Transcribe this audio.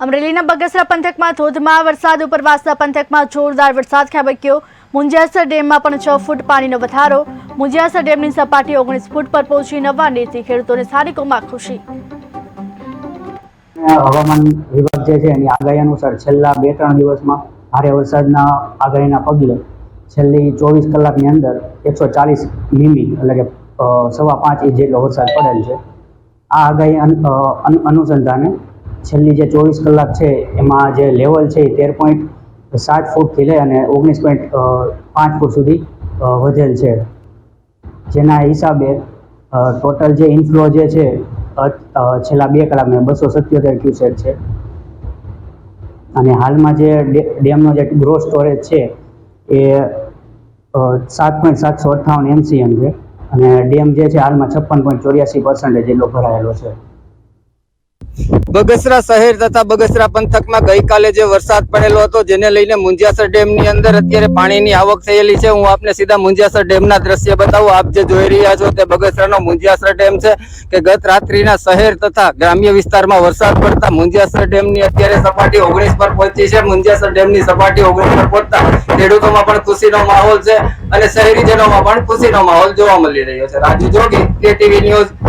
અમરેલીના બગસરા પંથકમાં ધોધમાર વરસાદ, ઉપરવાસના પંથકમાં જોરદાર વરસાદ ખાબક્યો. મુંજાસર ડેમમાં પણ છ ફૂટ પાણીનો વધારો. મુંજાસર ડેમની સપાટી ઓગણીસ ફૂટ પર પહોંચી નવા નીતિ ખેડૂતોને સ્થાનિકોમાં ખુશી. હવામાન વિભાગ જે છે એની આગાહી અનુસાર છેલ્લા બે ત્રણ દિવસમાં ભારે વરસાદના આગાહીના પગલે છેલ્લી ચોવીસ કલાકની અંદર એકસો ચાલીસ મીમી એટલે કે સવા પાંચ ઇંચ જેટલો વરસાદ પડેલ છે. આ આગાહી અન- અનુસંધાને છેલ્લી જે ચોવીસ કલાક છે, એમાં જે લેવલ છે એ તેર પોઈન્ટ સાત ફૂટથી લઈ અને ઓગણીસ પોઈન્ટ પાંચ ફૂટ સુધી વધેલ છે. જેના હિસાબે ટોટલ જે ઇન્ફ્લો જે છે છેલ્લા બે કલાકમાં બસો સત્યોતેર ક્યુસેક છે. અને હાલમાં જે ડેમનો જે ગ્રો સ્ટોરેજ છે, એ સાત પોઈન્ટ સાતસો અઠ્ઠાવન એમસીએમ છે. અને ડેમ જે છે, હાલમાં છપ્પન પોઈન્ટ ચોર્યાસી પર્સન્ટેજ જેટલો ભરાયેલો છે. બગસરા શહેર તથા બગસરા પંથકમાં ગઈકાલે જે વરસાદ પડેલો હતો, જેને લઈને મુંજિયાસર ડેમની અંદર અત્યારે પાણીની આવક થયેલી છે. હું આપને સીધા મુંજિયાસર ડેમના દ્રશ્ય બતાવું. આપ જે જોઈ રહ્યા છો તે બગસરાનો મુંજિયાસર ડેમ છે કે ગત રાત્રિના શહેર તથા ગ્રામ્ય વિસ્તારમાં વરસાદ પડતા મુંજિયાસર ડેમની અત્યારે સપાટી ઓગણીસ પર પહોંચી છે. મુંજિયાસર ડેમની સપાટી ઓગણીસ પર પહોંચતા ખેડૂતોમાં પણ ખુશીનો માહોલ છે અને શહેરીજનોમાં પણ ખુશીનો માહોલ જોવા મળી રહ્યો છે. રાજુ જોગી કેટીવી ન્યૂઝ